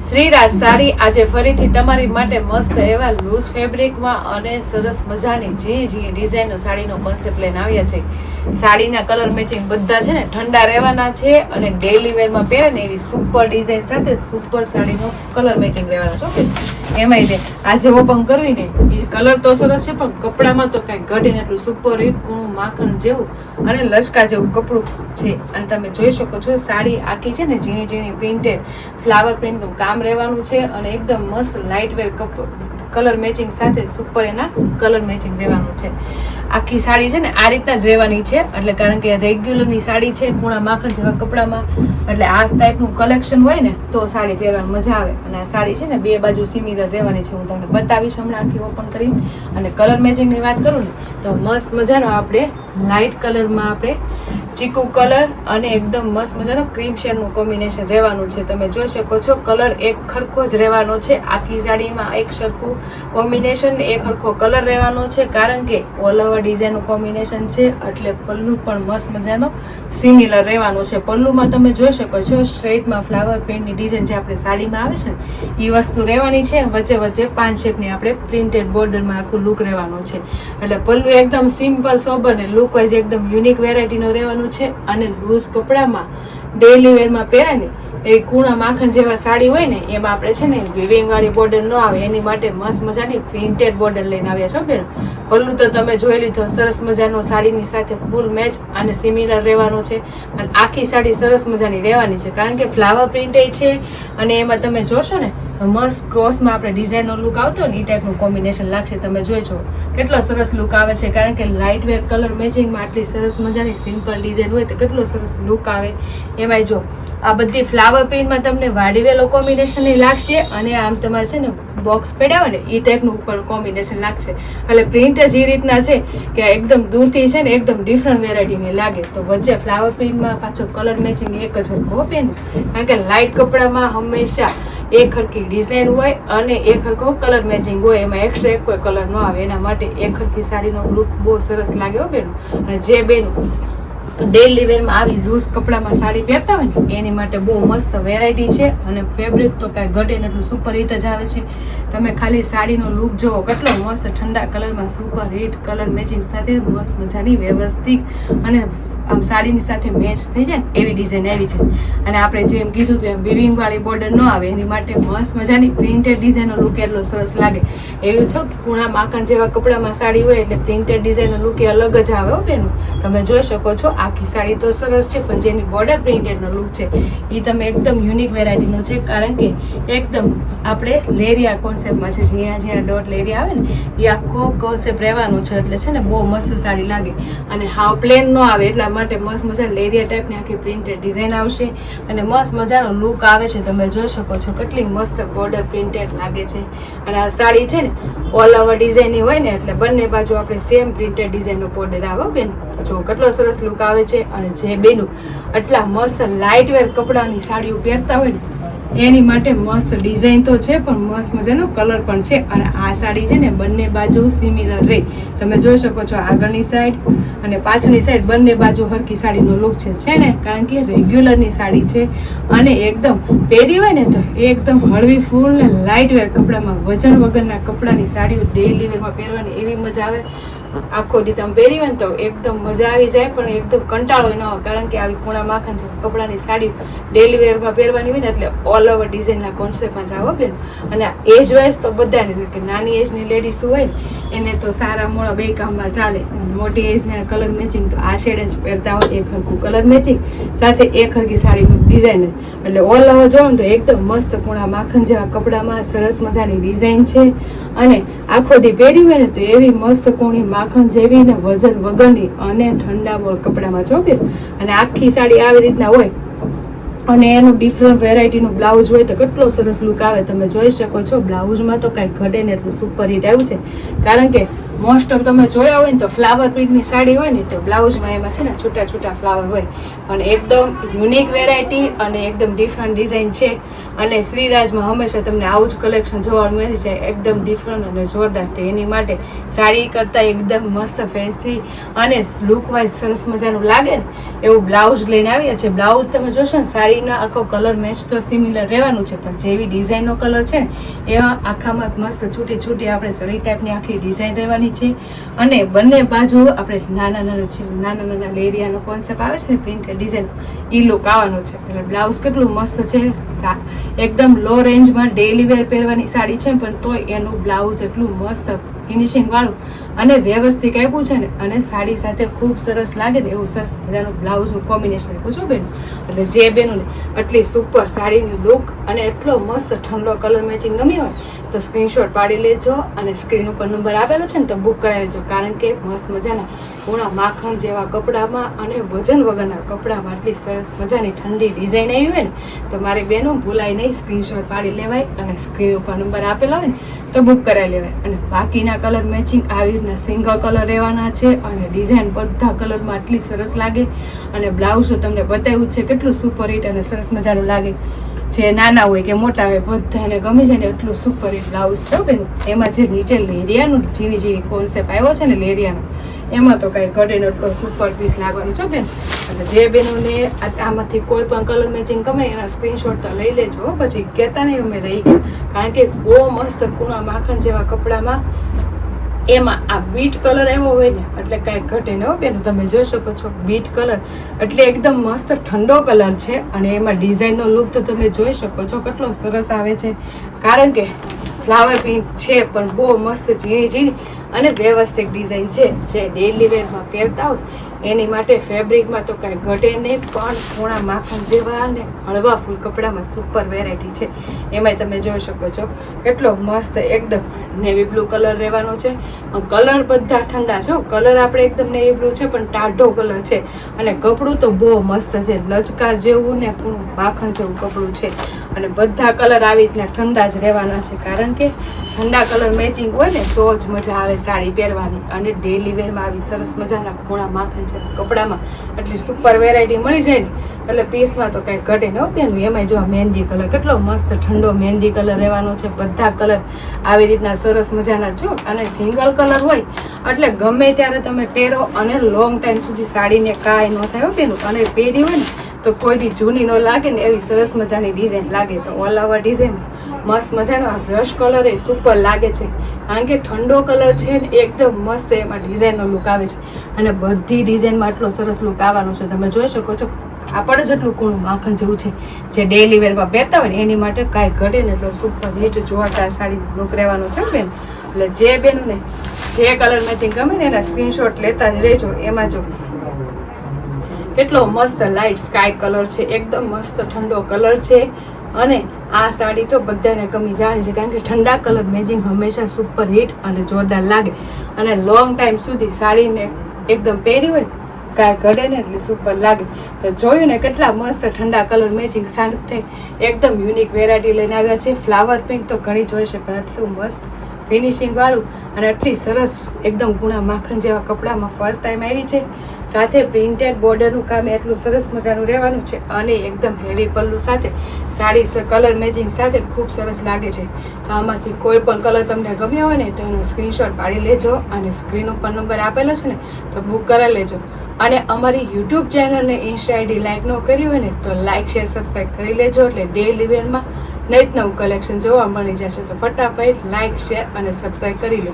શ્રીરાજ સાડી આજે ફરીથી તમારી માટે મસ્ત એવા લૂઝ ફેબ્રિકમાં અને સરસ મજાની ઝીણી ઝીણી ડિઝાઇનનો સાડીનો કોન્સેપ્ટ લઈને આવ્યા છે. સાડીના કલર મેચિંગ બધા છે ને ઠંડા રહેવાના છે અને ડેલી વેરમાં પહેરે ને એવી સુપર ડિઝાઇન સાથે સુપર સાડીનો કલર મેચિંગ રહેવાનો છો કે એમાંય તે આજે ઓપન કરવી ને, એ કલર તો સરસ છે, પણ કપડામાં તો કાંઈ ઘટે ને એટલું સુપર હિટ કૂણું માખણ જેવું અને લચકા જેવું કપડું છે. અને તમે જોઈ શકો છો, સાડી આખી છે ને, ઝીણી ઝીણી પ્રિન્ટેડ ફ્લાવર પ્રિન્ટનું કામ રહેવાનું છે અને એકદમ મસ્ત લાઇટ વેર કલર મેચિંગ સાથે સુપર એના કલર મેચિંગ રહેવાનું છે. આખી સાડી છે ને આ રીતના જ રહેવાની છે. એટલે કારણ કે રેગ્યુલરની સાડી છે, પૂણા માખણ જેવા કપડામાં. એટલે આ ટાઈપનું કલેક્શન હોય ને, તો સાડી પહેરવાની મજા આવે. અને આ સાડી છે ને, બે બાજુ સિમિલર રહેવાની છે. હું તમને બતાવીશ હમણાં આખી ઓપન કરી અને કલર મેચિંગની વાત કરું ને, તો મસ્ત મજાનો આપણે લાઇટ કલરમાં આપણે ચીકુ કલર અને એકદમ મસ્ત મજાનો ક્રીમ શેડનું કોમ્બિનેશન રહેવાનું છે. તમે જોઈ શકો છો, કલર એક ખરખો જ રહેવાનો છે. આખી સાડીમાં એક સરખું કોમ્બિનેશન એક સરખો કલર રહેવાનો છે. કારણ કે ઓલ ઓવર ડિઝાઇનનું કોમ્બિનેશન છે, એટલે પલ્લુ પણ મસ્ત મજાનો સિમિલર રહેવાનો છે. પલ્લુમાં તમે જોઈ શકો છો સ્ટ્રેટમાં ફ્લાવર પ્રિન્ટની ડિઝાઇન જે આપણે સાડીમાં આવે છે ને, એ વસ્તુ રહેવાની છે. વચ્ચે વચ્ચે પાંચ શેપની આપણે પ્રિન્ટેડ બોર્ડરમાં આખું લુક રહેવાનો છે. એટલે પલ્લુ એકદમ સિમ્પલ સોબર ને લુક વાઇઝ એકદમ યુનિક વેરાયટીનો રહેવાનું છે અને લૂઝ કપડામાં ડેઇલી વેરમાં પહેરે ને એવી કૂણા માખણ જેવા સાડી હોય ને, એમાં આપણે છે ને વિવિંગવાળી બોર્ડર ન આવે. એની માટે મસ્ત મજાની પ્રિન્ટેડ બોર્ડર લઈને આવ્યા છો બેન પલ્લું તો તમે જોઈ લીધો, સરસ મજાનો સાડીની સાથે ફૂલ મેચ અને સિમિલર રહેવાનો છે. અને આખી સાડી સરસ મજાની રહેવાની છે, કારણ કે ફ્લાવર પ્રિન્ટ છે અને એમાં તમે જોશો ને, મસ્ત ક્રોસમાં આપણે ડિઝાઇનનો લુક આવતો ને એ ટાઈપનું કોમ્બિનેશન લાગશે, તમે જોઈજો કેટલો સરસ લુક આવે છે, કારણ કે લાઇટ વેર કલર મેચિંગમાં આટલી સરસ મજાની સિમ્પલ ડિઝાઇન હોય તો કેટલો સરસ લુક આવે. એમાંય જો, આ બધી ફ્લાવર પ્રિન્ટમાં તમને વાડીવેલો કોમ્બિનેશન લાગશે અને આમ તમારે છે ને બોક્સ પડ્યા હોય ને એ ટાઈપનું ઉપર કોમ્બિનેશન લાગશે. એટલે પ્રિન્ટ જ એ રીતના છે કે એકદમ દૂરથી છે ને એકદમ ડિફરન્ટ વેરાયટીની લાગે. તો વચ્ચે ફ્લાવર પ્રિન્ટમાં પાછો કલર મેચિંગ એક જ હરખો પેન કારણ કે લાઇટ કપડામાં હંમેશા એક હરખી ડિઝાઇન હોય અને એક હરખો કલર મેચિંગ હોય. એમાં એક્સ્ટ્રા એક કોઈ કલર ન આવે. એના માટે એક હરખી સાડીનો લુક બહુ સરસ લાગે હો બેન. અને જે બેન ડેલી વેરમાં આવી લૂઝ કપડામાં સાડી પહેરતા હોય ને, એની માટે બહુ મસ્ત વેરાયટી છે અને ફેબ્રિક તો કાંઈ ઘટે ને એટલું સુપર હિટ જ આવે છે. તમે ખાલી સાડીનો લુક જુઓ કેટલો મસ્ત ઠંડા કલરમાં સુપર હિટ કલર મેચિંગ સાથે મસ્ત મજાની વ્યવસ્થિત અને આમ સાડીની સાથે મેચ થઈ જાય ને એવી ડિઝાઇન આવી છે. અને આપણે જેમ કીધું તેમ વિવિંગ વાળી બોર્ડર ન આવે, એની માટે મસ્ત મજાની પ્રિન્ટેડ ડિઝાઇનનો લુક એટલો સરસ લાગે. એવું થયું પૂણા માખણ જેવા કપડામાં સાડી હોય એટલે પ્રિન્ટેડ ડિઝાઇનનો લુક એ અલગ જ આવે હો બેનું. તમે જોઈ શકો છો, આખી સાડી તો સરસ છે, પણ જેની બોર્ડર પ્રિન્ટેડનો લુક છે એ તમે એકદમ યુનિક વેરાયટીનો છે, કારણ કે એકદમ આપણે લેરિયા કોન્સેપ્ટમાં છે, જ્યાં જ્યાં ડોટ લેરિયા આવે ને એ આખો કોન્સેપ્ટ રહેવાનો છે, એટલે છે ને બહુ મસ્ત સાડી લાગે. અને હાવ પ્લેન ન આવે, એટલા માટે મસ્ત મજા લેરિયા ટાઈપની આખી પ્રિન્ટેડ ડિઝાઇન આવશે. અને મસ્ત મજાનો લુક આવે છે, તમે જોઈ શકો છો કેટલી મસ્ત બોર્ડર પ્રિન્ટેડ લાગે છે. અને આ સાડી છે ને ઓલ ઓવર ડિઝાઇનની હોય ને, એટલે બંને બાજુ આપણે સેમ પ્રિન્ટેડ ડિઝાઇનનો બોર્ડર આવે બેન. જો કેટલો સરસ લુક આવે છે અને જે બેનું આટલા મસ્ત લાઇટ વેર કપડાની સાડીઓ પહેરતા હોય ને એની માટે મસ્ત ડિઝાઇન તો છે, પણ મસ્ત મજાનો કલર પણ છે. અને આ સાડી છે ને બંને બાજુ સિમિલર રહે તમે જોઈ શકો છો આગળની સાઈડ અને પાછળની સાઈડ બંને બાજુ હરકી સાડીનો લુક છે. છે ને? કારણ કે રેગ્યુલરની સાડી છે. અને એકદમ પહેરી હોય ને તો એકદમ હળવી ફૂલ ને લાઇટ વેર કપડામાં વજન વગરના કપડાની સાડીઓ ડેઇલી વેરમાં પહેરવાની એવી મજા આવે. આખો દી તમે પહેરી હોય ને તો એકદમ મજા આવી જાય, પણ એકદમ કંટાળો ન હોય કારણ કે આવી પૂણા માખણ જેવી કપડાની સાડી ડેલી વેરમાં પહેરવાની હોય ને એટલે ઓલ ઓવર ડિઝાઇનના કોન્સેપ્ટમાં જ આવો બેન. અને એજ વાઇઝ તો બધાને કે નાની એજની લેડીઝ હોય ને એને તો સારા મોળા બે કામમાં ચાલે. મોટી એજને કલર મેચિંગ તો આ શેડ જ પહેરતા હોય, એક હરખું કલર મેચિંગ સાથે એક હરખી સાડીનું ડિઝાઇન એટલે ઓલ ઓવર ને તો એકદમ મસ્ત કૂણા માખણ જેવા કપડામાં સરસ મજાની ડિઝાઇન છે. અને આખો દી પહેરી હોય ને તો એવી મસ્ત કૂણી માખણ જેવી ને વજન વગરની અને ઠંડા બોળ કપડામાં ચોપ્યું અને આખી સાડી આવી રીતના હોય અને એનું ડિફરન્ટ વેરાયટીનું બ્લાઉઝ હોય તો કેટલો સરસ લુક આવે, તમે જોઈ શકો છો. બ્લાઉઝમાં તો કાંઈ ઘટે ને એટલું સુપર હિટ આવ્યું છે. કારણ કે મોસ્ટ ઓફ તમે જોયા હોય ને તો ફ્લાવર પ્રિન્ટની સાડી હોય ને તો બ્લાઉઝમાં એમાં છે ને છૂટા છૂટા ફ્લાવર હોય. પણ એકદમ યુનિક વેરાયટી અને એકદમ ડિફરન્ટ ડિઝાઇન છે. અને શ્રીરાજમાં હંમેશા તમને આવું જ કલેક્શન જોવા મળી જાય, એકદમ ડિફરન્ટ અને જોરદાર. તો એની માટે સાડી કરતાં એકદમ મસ્ત ફેન્સી અને લુકવાઇઝ સરસ મજાનું લાગે ને, એવું બ્લાઉઝ લઈને આવ્યા છે. બ્લાઉઝ તમે જોશો ને, સાડીનો આખો કલર મેચ તો સિમિલર રહેવાનું છે. પણ જેવી ડિઝાઇનનો કલર છે ને એવા આખામાં મસ્ત છૂટી છૂટી આપણે સળી ટાઈપની આખી ડિઝાઇન રહેવાની છે. અને બંને બાજુ આપણે નાના નાના નાના નાના લેરિયાનો કોન્સેપ્ટ આવે છે ને પ્રિન્ટેડ ડિઝાઇન એ લુક આવવાનો છે. એટલે બ્લાઉઝ કેટલું મસ્ત છે. એકદમ લો રેન્જમાં ડેઈલી વેર પહેરવાની સાડી છે, પણ તોય એનું બ્લાઉઝ એટલું મસ્ત ફિનિશિંગવાળું અને વ્યવસ્થિત આપ્યું છે ને, અને સાડી સાથે ખૂબ સરસ લાગે ને, એવું સરસ મજાનું બ્લાઉઝનું કોમ્બિનેશન આપ્યું છું બેન. એટલે જે બેનું આટલી સુપર સાડીની લુક અને એટલો મસ્ત ઠંડો કલર મેચિંગ ગમ્યો હોય, તો સ્ક્રીનશોટ પાડી લેજો અને સ્ક્રીન ઉપર નંબર આવેલો છે ને, તો બુક કરાવી કારણ કે મસ્ત મજાના પૂણા માખણ જેવા કપડામાં અને વજન વગરના કપડામાં આટલી સરસ મજાની ઠંડી ડિઝાઇન આવી હોય ને, તો મારી બહેનો ભૂલાય નહીં સ્ક્રીનશોટ પાડી લેવાય અને સ્ક્રીન ઉપર નંબર આપેલો હોય ને, તો બુક કરાવી લેવાય. અને બાકીના કલર મેચિંગ આવી રીતના સિંગલ કલર રહેવાના છે અને ડિઝાઇન બધા કલરમાં આટલી સરસ લાગે. અને બ્લાઉઝ તમને બતાવ્યું છે કેટલું સુપર હિટ અને સરસ મજાનું લાગે. જે નાના હોય કે મોટા હોય, બધાને ગમી જાય ને એટલું સુપર હિટ બ્લાઉઝ છે બેન. એમાં જે નીચે લેરિયાનું જેની જે કોન્સેપ્ટ આવ્યો છે ને લેરિયાનો, એમાં તો કાંઈ ઘટેનો એટલો સુપર પીસ લાગવાનું છે બેન. અને જે બેનોને આમાંથી કોઈ પણ કલર મેચિંગ ગમે એના સ્ક્રીનશોટ તો લઈ લેજો પછી કહેતા નહીં અમે રહી ગયા. કારણ કે બહુ મસ્ત કુણા માખણ જેવા કપડામાં એમાં આ બીટ કલર એવો હોય ને, એટલે કાંઈ ઘટે ને બેન, તમે જોઈ શકો છો બીટ કલર. એટલે એકદમ મસ્ત ઠંડો કલર છે અને એમાં ડિઝાઇનનો લુક તો તમે જોઈ શકો છો કેટલો સરસ આવે છે. કારણ કે ફ્લાવર પ્રિન્ટ છે, પણ બહુ મસ્ત ઝીણી ઝીણી અને વ્યવસ્થિત ડિઝાઇન છે. જે ડેલી વેરમાં પહેરતા હોય એની માટે ફેબ્રિકમાં તો કાંઈ ઘટે નહીં, પણ પૂણા માખણ જેવા અને હળવા ફૂલ કપડામાં સુપર વેરાયટી છે. એમાંય તમે જોઈ શકો છો. કેટલો મસ્ત એકદમ નેવી બ્લુ કલર રહેવાનો છે. કલર બધા ઠંડા છે કલર આપણે એકદમ નેવી બ્લુ છે, પણ ટાઢો કલર છે. અને કપડું તો બહુ મસ્ત છે. લચકા જેવું ને પૂરું માખણ જેવું કપડું છે. અને બધા કલર આવી રીતના ઠંડા જ રહેવાના છે. કારણ કે ઠંડા કલર મેચિંગ હોય ને, તો જ મજા આવે સાડી પહેરવાની. અને ડેલી વેરમાં આવી સરસ મજાના ખૂણા માખણ છે કપડામાં. એટલી સુપર વેરાયટી મળી જાય ને, એટલે પીસમાં તો કાંઈ ઘટે ન પેનું એમાંય જો આ મહેંદી કલર કેટલો મસ્ત ઠંડો મહેંદી કલર રહેવાનો છે, બધા કલર આવી રીતના સરસ મજાના છો અને સિંગલ કલર હોય, એટલે ગમે ત્યારે તમે પહેરો અને લોંગ ટાઈમ સુધી સાડીને કાંઈ ન થાય પહેરું અને પહેરી હોય ને તો કોઈથી જૂની ન લાગે ને એવી સરસ મજાની ડિઝાઇન લાગે. તો ઓલ ઓવર ડિઝાઇન મસ્ત મજાનો આ બ્રશ કલર એ સુપર લાગે છે. કારણ કે ઠંડો કલર છે ને એકદમ મસ્ત એમાં ડિઝાઇનનો લુક આવે છે. અને બધી ડિઝાઇનમાં આટલો સરસ લુક આવવાનો છે. તમે જોઈ શકો છો કાપડ જેટલું કૂણું માખણ જેવું છે. જે ડેલી વેરમાં પહેરતા હોય ને એની માટે કાંઈ ઘટે ને એટલો સુપર હિટ જોરદાર સાડી લુક રહેવાનો છે બેન. એટલે જે બેનને જે કલર મેચિંગ ગમે ને એના સ્ક્રીનશોટ લેતા જ રહેજો. એમાં જો કેટલો મસ્ત લાઇટ સ્કાય કલર છે, એકદમ મસ્ત ઠંડો કલર છે. અને આ સાડી તો બધાને ગમી જાણી છે, કારણ કે ઠંડા કલર મેચિંગ હંમેશા સુપર હિટ અને જોરદાર લાગે. અને લોંગ ટાઈમ સુધી સાડીને એકદમ પહેરી હોય, કાંઈ ઘડે ને એટલે સુપર લાગે. તો જોયું ને કેટલા મસ્ત ઠંડા કલર મેચિંગ સાથે એકદમ યુનિક વેરાયટી લઈને આવ્યા છે. ફ્લાવર પિંક તો ઘણી જોઈ છે, પણ એટલું મસ્ત ફિનિશિંગ વાળું અને આટલી સરસ એકદમ ગુણા માખણ જેવા કપડામાં ફર્સ્ટ ટાઈમ આવી છે. સાથે પ્રિન્ટેડ બોર્ડરનું કામ એટલું સરસ મજાનું રહેવાનું છે અને એકદમ હેવી પલ્લું સાથે સાડી કલર મેચિંગ સાથે ખૂબ સરસ લાગે છે. તો આમાંથી કોઈ પણ કલર તમને ગમ્યો હોય ને, તો એનો સ્ક્રીનશોટ પાડી લેજો અને સ્ક્રીન ઉપર નંબર આપેલો છે ને, તો બુક કરાવી લેજો. અને અમારી યુટ્યુબ ચેનલને ઇન્સ્ટા આઈડી લાઇક ન કરી હોય ને, તો લાઇક શેર સબસ્ક્રાઈબ કરી લેજો એટલે ડેલી વેરમાં નવું નવું કલેક્શન જોવા મળી જશે તો ફટાફટ લાઈક શેર અને સબસ્ક્રાઈબ કરી લો.